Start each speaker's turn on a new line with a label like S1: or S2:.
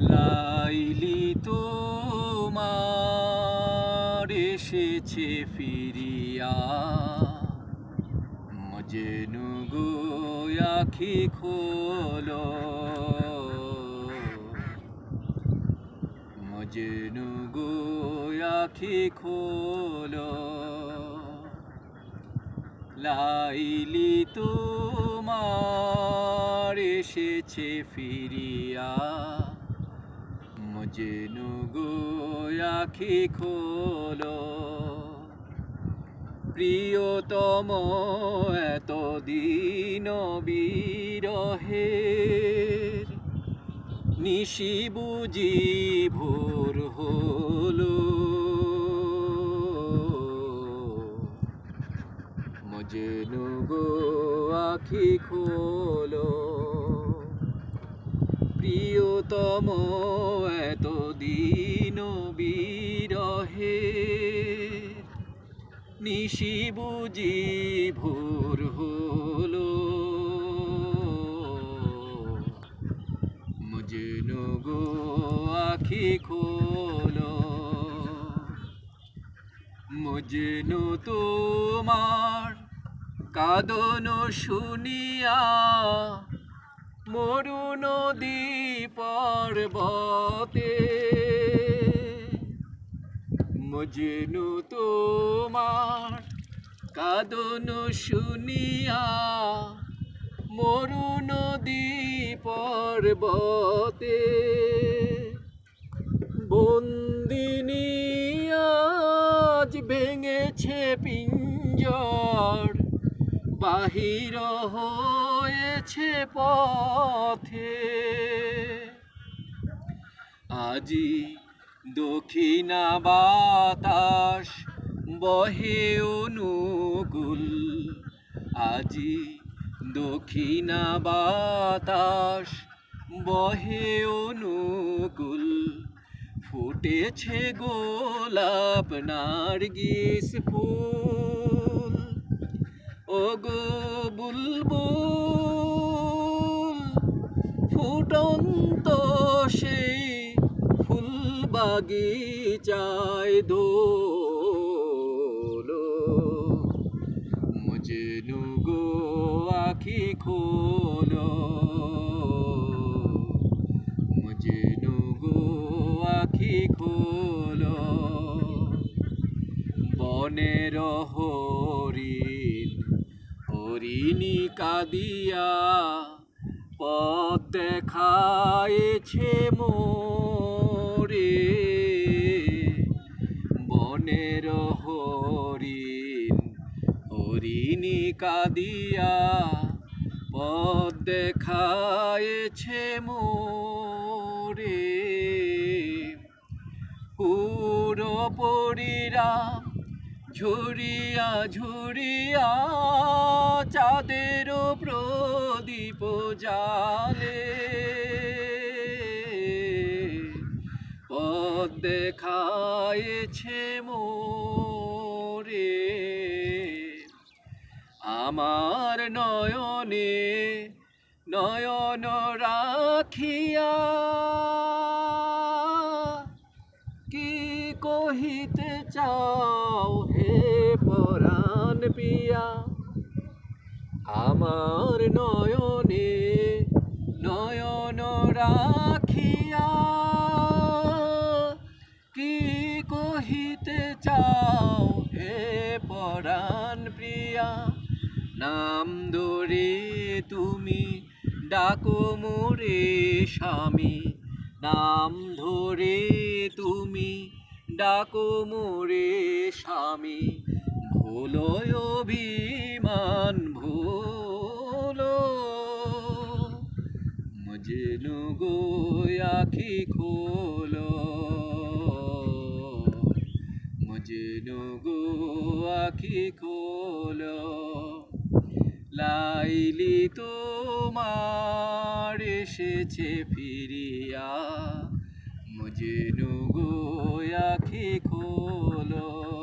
S1: লাইলি তোমার এসেছে ফিরিয়া। মজনু গো, আখি খোলো। মজনু গো, আখি খোলো। লাইলি তোমার এসেছে ফিরিয়া। মজনু গো আখি খোলো। প্রিয়তম এত দিন বিরহের, নিশি বুঝি ভোর হলো। মজনু গো আখি খোলো। প্রিয়তম এত দিন বিরহে। নিশি বুঝি ভোর হলো। গো আখি খোলো। মজনু তোমার কাদন শুনিয়া মরু নদী পর্বতে। মজনু তোমার কাদন শুনিয়া মরু নদী পর্বতে। বন্দিনী আজ ভেঙেছে পিঞ্জর বাহির হয়েছে পথে। আজি দক্ষিণা বাতাস বহে অনুকূল। আজি দক্ষিণা বাতাস বহে অনুকূল। ফুটেছে গোলাপ নার্গিস ফুল। ও গো বুলবুল, ফুটন্ত সেই ফুল বাগিচায় দোলো। মজনু গো আখি খোলো। মজনু গো আখি খোলো। বনের হরিণ হরিণী কাদিয়া পথ দেখায়েছে মোরে। বনের হরিণ হরিণী কাদিয়া পথ দেখায়েছে মোরে। পুরো পরিরা ঝুরিয়া ঝুরিয়া চাঁদের প্রদীপ জালে পথ দেখায়েছে মোরে, আমার নয়নে নয়ন রাখিয়া। কি কহিতে চাও হে পরাণ পিয়া আমার নয়নে নয়ন রাখিয়া কি কহিতে চাও হে পরাণ প্রিয়া? নাম ধরে তুমি ডাকো মোরে স্বামী। নাম ধরে তুমি ডাকো মোরে স্বামী। ভোলো অভিমান গো আখি খোলো। মজনু গো আখি খোলো। লাইলি তোমার এসেছে ফিরিয়া। মজনু গো আখি খোলো।